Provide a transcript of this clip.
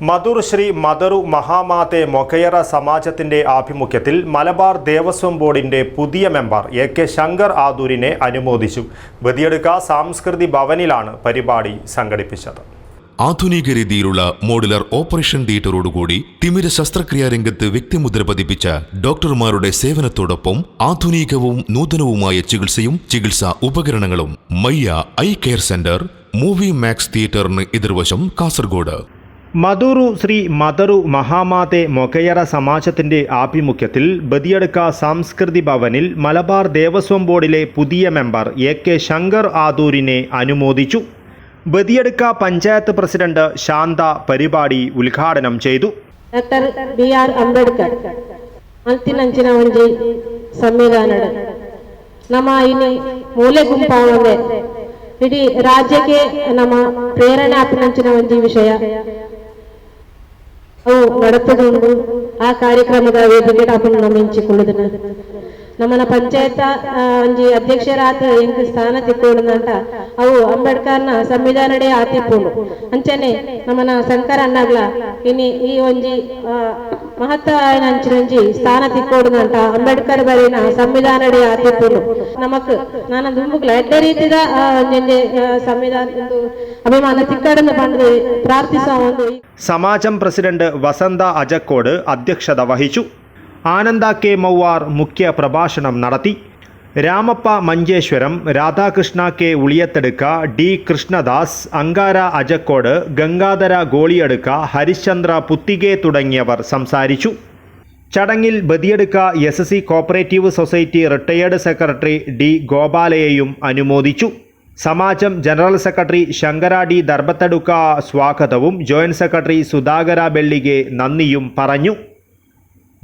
മധുർ ശ്രീ മദറു മഹാമാതെ മൊഖയറ സമാജത്തിന്റെ ആഭിമുഖ്യത്തിൽ മലബാർ ദേവസ്വം ബോർഡിന്റെ പുതിയ മെമ്പർ എ കെ ശങ്കർ ആദൂരിനെ അനുമോദിച്ചു. ബദിയടുക്ക സാംസ്കൃതി ഭവനിലാണ് പരിപാടി സംഘടിപ്പിച്ചത്. ആധുനിക രീതിയിലുള്ള മോഡുലർ ഓപ്പറേഷൻ തിയേറ്ററോടുകൂടി തിമിര ശസ്ത്രക്രിയാ രംഗത്ത് വ്യക്തിമുദ്ര പതിപ്പിച്ച ഡോക്ടർമാരുടെ സേവനത്തോടൊപ്പം ആധുനികവും നൂതനവുമായ ചികിത്സയും ചികിത്സാ ഉപകരണങ്ങളും Mayya eye care centre Movie Max തിയേറ്ററിന് എതിർവശം കാസർഗോഡ്. മധുറു ശ്രീ മദറു മഹാമാതെ മൊക്കയറ സമാജത്തിന്റെ ആഭിമുഖ്യത്തിൽ ബദിയടുക്ക സാംസ്കൃതി ഭവനിൽ മലബാർ ദേവസ്വം ബോർഡിലെ പുതിയ മെമ്പർ എ കെ ശങ്കർ ആദൂരിനെ അനുമോദിച്ചു ബദിയടുക്ക പഞ്ചായത്ത് പ്രസിഡന്റ് ശാന്ത പരിപാടി ഉദ്ഘാടനം ചെയ്തു ಡಾಕ್ಟರ್ ಬಿ ಆರ್ ಅಂಬೇಡ್ಕರ್ ಅಂತಿನಂಚಿನ ಒಂಜಿ ಸಂವಿಧಾನದ ನಮ್ಮ ಇನಿ ಮೂಲೆ ಗುಂಪಾವದೆ ಇಡೀ ರಾಜ್ಯಕ್ಕೆ ನಮ್ಮ ಪ್ರೇರಣೆ ಆಪಿನಂಚಿನ ಒಂಜಿ ವಿಷಯ ಅವು ನಡತದೊಂದು ಆ ಕಾರ್ಯಕ್ರಮದ ವೇದಿಕೆಗೆ ಅಪನ್ನ ಮಿಂಚಿಕೊಳ್ಳುದನ್ನ ನಮ್ಮನ ಪಂಚಾಯತ ಆ, ಒಂಜಿ ಅಧ್ಯಕ್ಷರಾತ ಎಂಕ್ ಸ್ಥಾನ ತಿಕ್ಕೋಡುನಂಟ ಅವು ಅಂಬೇಡ್ಕರ್ನ ಸಂವಿಧಾನಡೆ ಆತಿಪ್ಪುಂಡು ಅಂಚನೆ ನಮ್ಮನ ಶಂಕರ ಅಣ್ಣಗ್ಲ ಇನಿ ಈ ಒಂಜಿ ಆ, ಮಹತ್ವ ಅಂಚಿನಂಜಿ ಸ್ಥಾನ ತಿಕ್ಕೋಡುನಂಟ ಅಂಬೇಡ್ಕರ್ ಬರಿನ ಸಂವಿಧಾನಡೆ ಆತಿಪ್ಪುಂಡು ನಮಕ್ ನಾನು ದುಂಬುಗ್ಲ ಎಡ್ಡ ರೀತಿದ ಆ, ಒಂಜೊಂಜಿ ಆ, ಸಂವಿಧಾನ ಒಂದು ಅಭಿಮಾನ ತಿಕ್ಕಡನ್ನು ಪಂಡು ಪ್ರಾರ್ಥಿಸುವ ಒಂದು സമാജം പ്രസിഡന്റ് വസന്ത അജക്കോട് അധ്യക്ഷത വഹിച്ചു ആനന്ദ കെ മൗവാർ മുഖ്യ പ്രഭാഷണം നടത്തി. Ramappa Manjeshwaram Radhakrishna K Uliyathadka D Krishnadas Ankara അജക്കോട് Gangadhara Goliyadka Harishchandra Puthige തുടങ്ങിയവർ സംസാരിച്ചു. ചടങ്ങിൽ Badiyadka S S C cooperative society retired secretary D ഗോപാലയെയും അനുമോദിച്ചു. സമാജം general secretary Shankara D Darbethadka സ്വാഗതവും ജോയിന്റ് സെക്രട്ടറി സുധാകര ബെള്ളികെ നന്ദിയും പറഞ്ഞു.